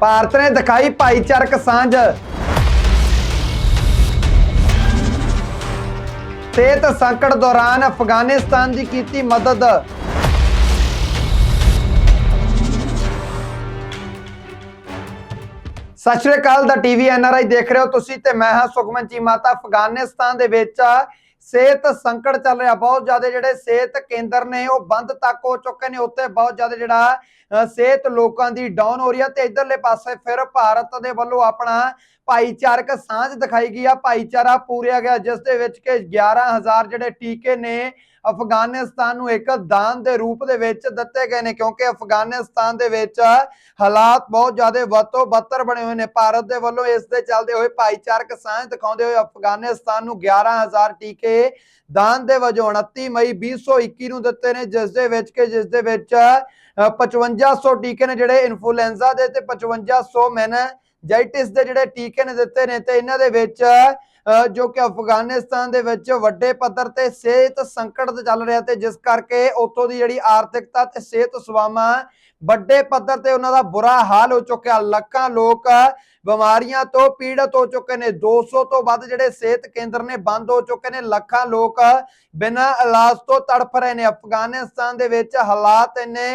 ਭਾਰਤ ਨੇ ਦਿਖਾਈ ਭਾਈਚਾਰਕ ਸਾਂਝ। ਸਿਹਤ ਸੰਕਟ ਦੌਰਾਨ ਅਫਗਾਨਿਸਤਾਨ ਦੀ ਕੀਤੀ ਮਦਦ। ਸਤਿ ਸ਼੍ਰੀ ਅਕਾਲ ਦਾ ਟੀਵੀ ਐਨਆਰਆਈ ਦੇਖ ਰਹੇ ਹੋ ਤੁਸੀਂ ਤੇ ਮੈਂ ਹਾਂ ਸੁਖਮਨ ਚੀਮਾਤਾ ਅਫਗਾਨਿਸਤਾਨ ਦੇ ਵਿੱਚ ਸਿਹਤ ਸੰਕਟ ਚੱਲ ਰਿਹਾ, ਬਹੁਤ ਜ਼ਿਆਦਾ ਜਿਹੜੇ ਸਿਹਤ ਕੇਂਦਰ ਨੇ ਉਹ ਬੰਦ ਤੱਕ ਹੋ ਚੁੱਕੇ ਨੇ ਉੱਤੇ ਬਹੁਤ ਜ਼ਿਆਦਾ ਜਿਹੜਾ ਸਿਹਤ ਲੋਕਾਂ ਦੀ ਡਾਊਨ ਹੋ ਰਹੀ ਹੈ ਤੇ ਇਧਰਲੇ ਪਾਸੇ ਫਿਰ ਭਾਰਤ ਦੇ ਵੱਲੋਂ ਆਪਣਾ ਭਾਈਚਾਰਕ ਸਾਂਝ ਦਿਖਾਈ ਗਈ ਆ। ਭਾਈਚਾਰਾ ਪੂਰਿਆ ਗਿਆ ਜਿਸ ਦੇ ਵਿੱਚ ਕਿ 11000 ਜਿਹੜੇ ਟੀਕੇ ਨੇ ਅਫਗਾਨਿਸਤਾਨ ਨੂੰ ਇੱਕ ਦਾਨ ਦੇ ਰੂਪ ਦੇ ਵਿੱਚ ਦਿੱਤੇ ਗਏ ਨੇ ਕਿਉਂਕਿ ਅਫਗਾਨਿਸਤਾਨ ਦੇ ਵਿੱਚ ਹਾਲਾਤ ਬਹੁਤ ਜ਼ਿਆਦਾ ਵੱਤੋਂ ਬੱਤਰ ਬਣੇ ਹੋਏ ਨੇ। ਭਾਰਤ ਦੇ ਵੱਲੋਂ ਇਸ ਦੇ ਚੱਲਦੇ ਹੋਏ ਭਾਈਚਾਰਕ ਸਾਂਝ ਦਿਖਾਉਂਦੇ ਹੋਏ ਅਫਗਾਨਿਸਤਾਨ ਨੂੰ 11000 ਟੀਕੇ ਦਾਨ ਦੇ ਵਜੋਂ 29 ਮਈ 2021 ਨੂੰ ਦਿੱਤੇ ਨੇ ਜਿਸ ਦੇ ਵਿੱਚ ਕਿ ਜਿਸ ਦੇ ਵਿੱਚ ਅ, 5500 ਟੀਕੇ ਨੇ ਜਿਹੜੇ ਇਨਫਲੂਐਂਜ਼ਾ ਦੇ ਤੇ 5500 ਮੈਨਜਾਈਟਿਸ ਦੇ ਜਿਹੜੇ ਟੀਕੇ ਨੇ ਦਿੱਤੇ ਨੇ ਤੇ ਇਹਨਾਂ ਦੇ ਵਿੱਚ ਅ, ਜੋ ਕਿ ਅਫਗਾਨਿਸਤਾਨ ਦੇ ਵਿੱਚ ਵੱਡੇ ਪੱਧਰ ਤੇ ਸਿਹਤ ਸੰਕਟ ਚੱਲ ਰਿਹਾ ਤੇ ਜਿਸ ਕਰਕੇ ਉੱਥੋਂ ਦੀ ਜਿਹੜੀ ਆਰਥਿਕਤਾ ਤੇ ਸਿਹਤ ਸੇਵਾਵਾਂ ਵੱਡੇ ਪੱਧਰ ਤੇ ਉਹਨਾਂ ਦਾ ਬੁਰਾ ਹਾਲ ਹੋ ਚੁੱਕਿਆ। ਲੱਖਾਂ ਲੋਕ ਬਿਮਾਰੀਆਂ ਤੋਂ ਪੀੜਤ ਹੋ ਚੁੱਕੇ ਨੇ। 200 ਤੋਂ ਵੱਧ ਜਿਹੜੇ ਸਿਹਤ ਕੇਂਦਰ ਨੇ, ਬੰਦ ਹੋ ਚੁੱਕੇ ਨੇ। ਲੱਖਾਂ ਲੋਕ ਬਿਨਾਂ ਇਲਾਜ ਤੋਂ ਤੜਫ ਰਹੇ ਨੇ। ਅਫਗਾਨਿਸਤਾਨ ਦੇ ਵਿੱਚ ਹਾਲਾਤ ਇੰਨੇ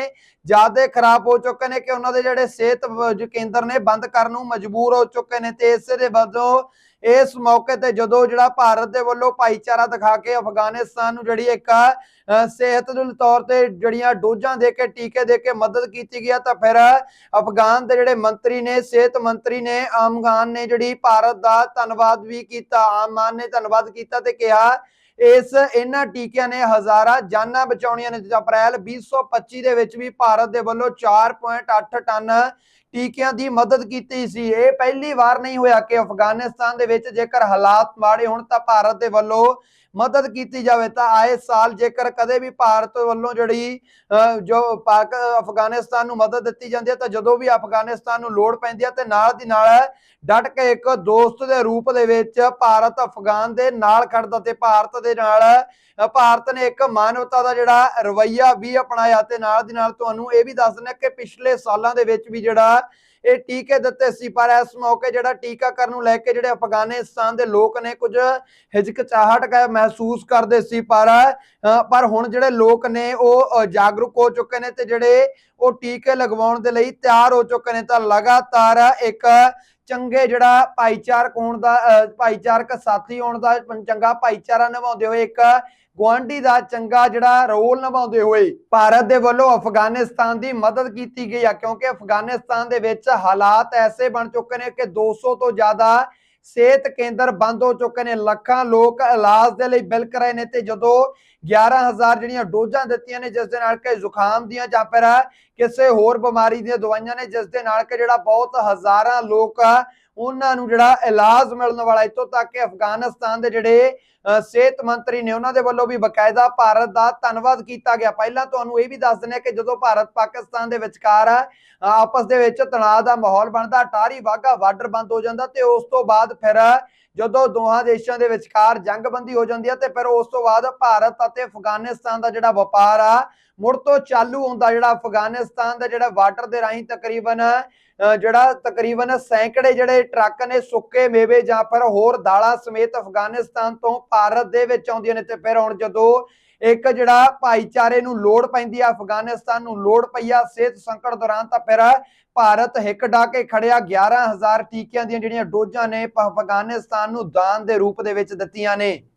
ਜ਼ਿਆਦਾ ਖਰਾਬ ਹੋ ਚੁੱਕੇ ਨੇ ਕਿ ਉਹਨਾਂ ਦੇ ਜਿਹੜੇ ਸਿਹਤ ਕੇਂਦਰ ਨੇ ਬੰਦ ਕਰਨ ਨੂੰ ਮਜਬੂਰ ਹੋ ਚੁੱਕੇ ਨੇ ਤੇ ਇਸੇ ਦੇ ਵਜੋਂ ਇਸ ਮੌਕੇ ਤੇ ਜਦੋਂ ਜਿਹੜਾ ਭਾਰਤ ਦੇ ਵੱਲੋਂ ਭਾਈਚਾਰਾ ਦਿਖਾ ਕੇ ਅਫਗਾਨਿਸਤਾਨ ਨੂੰ ਜਿਹੜੀ ਇੱਕ ਸਿਹਤ ਦੇ ਤੌਰ ਤੇ ਜਿਹੜੀਆਂ ਡੋਜ਼ਾਂ ਦੇ ਕੇ, ਟੀਕੇ ਦੇ ਕੇ ਮਦਦ ਕੀਤੀ ਗਿਆ ਤਾਂ ਫਿਰ ਅਫਗਾਨ ਦੇ ਜਿਹੜੇ ਮੰਤਰੀ ਨੇ, ਸਿਹਤ ਮੰਤਰੀ ਨੇ, ਆਮ ਨੇ ਜਿਹੜੀ ਭਾਰਤ ਦਾ ਧੰਨਵਾਦ ਵੀ ਕੀਤਾ, ਆਮ ਨੇ ਧੰਨਵਾਦ ਕੀਤਾ ਤੇ ਕਿਹਾ, ਇਸ ਇਹਨਾਂ ਟੀਕਿਆਂ ਨੇ ਹਜ਼ਾਰਾਂ ਜਾਨਾਂ ਬਚਾਉਣੀਆਂ ਨੇ। ਜਿਵੇਂ ਅਪ੍ਰੈਲ 2025 ਦੇ ਵਿੱਚ ਵੀ ਭਾਰਤ ਦੇ ਵੱਲੋਂ 4.8 ਟਨ ਟੀਕਿਆਂ ਦੀ ਮਦਦ ਕੀਤੀ ਸੀ। ਇਹ ਪਹਿਲੀ ਵਾਰ ਨਹੀਂ ਹੋਇਆ ਕਿ ਅਫਗਾਨਿਸਤਾਨ ਦੇ ਵਿੱਚ ਜੇਕਰ ਹਾਲਾਤ ਮਾੜੇ ਹੋਣ ਤਾਂ ਭਾਰਤ ਦੇ ਵੱਲੋਂ ਮਦਦ ਕੀਤੀ ਜਾਵੇ। ਤਾਂ ਆਏ ਸਾਲ ਜੇਕਰ ਕਦੇ ਵੀ ਭਾਰਤ ਵੱਲੋਂ ਜਿਹੜੀ ਜੋ ਪਾਕ, ਅਫਗਾਨਿਸਤਾਨ ਨੂੰ ਮਦਦ ਦਿੱਤੀ ਜਾਂਦੀ ਹੈ ਤਾਂ ਜਦੋਂ ਵੀ ਅਫਗਾਨਿਸਤਾਨ ਨੂੰ ਲੋੜ ਪੈਂਦੀ ਹੈ ਤੇ ਨਾਲ ਦੀ ਨਾਲ ਡਟ ਕੇ ਇੱਕ ਦੋਸਤ ਦੇ ਰੂਪ ਦੇ ਵਿੱਚ ਭਾਰਤ ਅਫਗਾਨ ਦੇ ਨਾਲ ਖੜਦਾ ਤੇ ਭਾਰਤ ਦੇ ਨਾਲ ਭਾਰਤ ਨੇ ਇੱਕ ਮਾਨਵਤਾ ਦਾ ਜਿਹੜਾ ਰਵਈਆ ਵੀ ਅਪਣਾਇਆ ਤੇ ਨਾਲ ਦੀ ਨਾਲ ਤੁਹਾਨੂੰ ਇਹ ਵੀ ਦੱਸ ਦਿੰਦਾ ਕਿ ਪਿਛਲੇ ਸਾਲਾਂ ਦੇ ਵਿੱਚ ਵੀ ਜਿਹੜਾ ਇਹ ਟੀਕੇ ਦਿੱਤੇ ਸੀ ਪਰ ਇਸ ਮੌਕੇ ਜਿਹੜਾ ਟੀਕਾਕਰਨ ਨੂੰ ਲੈ ਕੇ ਜਿਹੜੇ ਅਫਗਾਨਿਸਤਾਨ ਦੇ ਲੋਕ ਨੇ ਕੁਝ ਹਿਚਕਚਾਹਟ ਕਾ ਮਹਿਸੂਸ ਕਰਦੇ ਸੀ ਪਰ ਅ, ਪਰ ਹੁਣ ਜਿਹੜੇ ਲੋਕ ਨੇ ਉਹ ਜਾਗਰੂਕ ਹੋ ਚੁੱਕੇ ਨੇ ਤੇ ਜਿਹੜੇ ਉਹ ਟੀਕੇ ਲਗਵਾਉਣ ਦੇ ਲਈ ਤਿਆਰ ਹੋ ਚੁੱਕੇ ਨੇ ਤਾਂ ਲਗਾਤਾਰ ਇੱਕ ਚੰਗੇ ਜਿਹੜਾ ਭਾਈਚਾਰਕ ਹੋਣ ਦਾ ਭਾਈਚਾਰਕ ਸਾਥੀ ਹੋਣ ਦਾ ਚੰਗਾ ਭਾਈਚਾਰਾ ਨਿਭਾਉਂਦੇ ਹੋਏ, ਇੱਕ ਗੁਆਂਢੀ ਦਾ ਚੰਗਾ ਜਿਹੜਾ ਰੋਲ ਨਿਭਾਉਂਦੇ ਹੋਏ ਭਾਰਤ ਦੇ ਵੱਲੋਂ ਅਫਗਾਨਿਸਤਾਨ ਦੀ ਮਦਦ ਕੀਤੀ ਗਈ ਆ। ਕਿਉਂਕਿ ਅਫਗਾਨਿਸਤਾਨ ਦੇ ਵਿੱਚ ਹਾਲਾਤ ਐਸੇ ਬਣ ਚੁੱਕੇ ਨੇ ਕਿ 200 ਤੋਂ ਜ਼ਿਆਦਾ ਸਿਹਤ ਕੇਂਦਰ ਬੰਦ ਹੋ ਚੁੱਕੇ ਨੇ। ਲੱਖਾਂ ਲੋਕ ਇਲਾਜ ਦੇ ਲਈ ਬਿਲਕ ਰਹੇ ਨੇ ਤੇ ਜਦੋਂ 11000 ਜਿਹੜੀਆਂ ਡੋਜ਼ਾਂ ਦਿੱਤੀਆਂ ਨੇ, ਜਿਸ ਦੇ ਨਾਲ ਕਿ ਜ਼ੁਕਾਮ ਦੀਆਂ ਜਾਂ ਫਿਰ ਕਿਸੇ ਹੋਰ ਬਿਮਾਰੀ ਦੀਆਂ ਦਵਾਈਆਂ ਨੇ, ਜਿਸ ਦੇ ਨਾਲ ਕਿ ਜਿਹੜਾ ਬਹੁਤ ਹਜ਼ਾਰਾਂ ਲੋਕ ਉਹਨਾਂ ਨੂੰ ਜਿਹੜਾ ਇਲਾਜ ਮਿਲਣ ਵਾਲਾ ਇੱਥੋਂ ਤੱਕ ਕਿ ਅਫਗਾਨਿਸਤਾਨ ਦੇ ਜਿਹੜੇ ਸਿਹਤ ਮੰਤਰੀ ਨੇ ਉਹਨਾਂ ਦੇ ਵੱਲੋਂ ਵੀ ਬਕਾਇਦਾ ਭਾਰਤ ਦਾ ਧੰਨਵਾਦ ਕੀਤਾ ਗਿਆ। ਪਹਿਲਾਂ ਤੁਹਾਨੂੰ ਇਹ ਵੀ ਦੱਸ ਦਿੰਦੇ ਕਿ ਜਦੋਂ ਭਾਰਤ ਪਾਕਿਸਤਾਨ ਦੇ ਵਿਚਕਾਰ ਆਪਸ ਦੇ ਵਿੱਚ ਤਣਾਅ ਦਾ ਮਾਹੌਲ ਬਣਦਾ, ਅਟਾਰੀ ਵਾਗਾ ਬਾਰਡਰ ਬੰਦ ਹੋ ਜਾਂਦਾ ਤੇ ਉਸ ਤੋਂ ਬਾਅਦ ਫਿਰ ਜਦੋਂ ਦੋਹਾਂ ਦੇਸ਼ਾਂ ਦੇ ਵਿਚਕਾਰ ਜੰਗਬੰਦੀ ਹੋ ਜਾਂਦੀ ਹੈ ਤੇ ਫਿਰ ਉਸ ਤੋਂ ਬਾਅਦ ਭਾਰਤ ਅਤੇ ਅਫਗਾਨਿਸਤਾਨ ਦਾ ਜਿਹੜਾ ਵਪਾਰ ਆ ਮੁੜ ਤੋਂ ਚਾਲੂ ਹੁੰਦਾ ਜਿਹੜਾ ਅਫਗਾਨਿਸਤਾਨ ਦਾ ਜਿਹੜਾ ਵਾਟਰ ਦੇ ਰਾਹੀਂ ਤਕਰੀਬਨ ਜਿਹੜਾ ਤਕਰੀਬਨ ਸੈਂਕੜੇ ਜਿਹੜੇ ਟਰੱਕ ਨੇ ਸੁੱਕੇ ਮੇਵੇ ਜਾਂ ਫਿਰ ਹੋਰ ਦਾਲਾਂ ਸਮੇਤ ਅਫਗਾਨਿਸਤਾਨ ਤੋਂ ਭਾਰਤ ਦੇ ਵਿੱਚ ਆਉਂਦੀਆਂ ਨੇ ਤੇ ਫਿਰ ਹੁਣ ਜਦੋਂ ਇੱਕ ਜਿਹੜਾ ਭਾਈਚਾਰੇ ਨੂੰ ਲੋੜ ਪੈਂਦੀ ਆ, ਅਫਗਾਨਿਸਤਾਨ ਨੂੰ ਲੋੜ ਪਈ ਆ ਸਿਹਤ ਸੰਕਟ ਦੌਰਾਨ, ਤਾਂ ਫਿਰ ਭਾਰਤ ਹਿੱਕ ਡਾ ਕੇ ਖੜਿਆ। 11000 ਟੀਕਿਆਂ ਦੀਆਂ ਜਿਹੜੀਆਂ ਡੋਜ਼ਾਂ ਨੇ ਅਫਗਾਨਿਸਤਾਨ ਨੂੰ ਦਾਨ ਦੇ ਰੂਪ ਦੇ ਵਿੱਚ ਦਿੱਤੀਆਂ ਨੇ।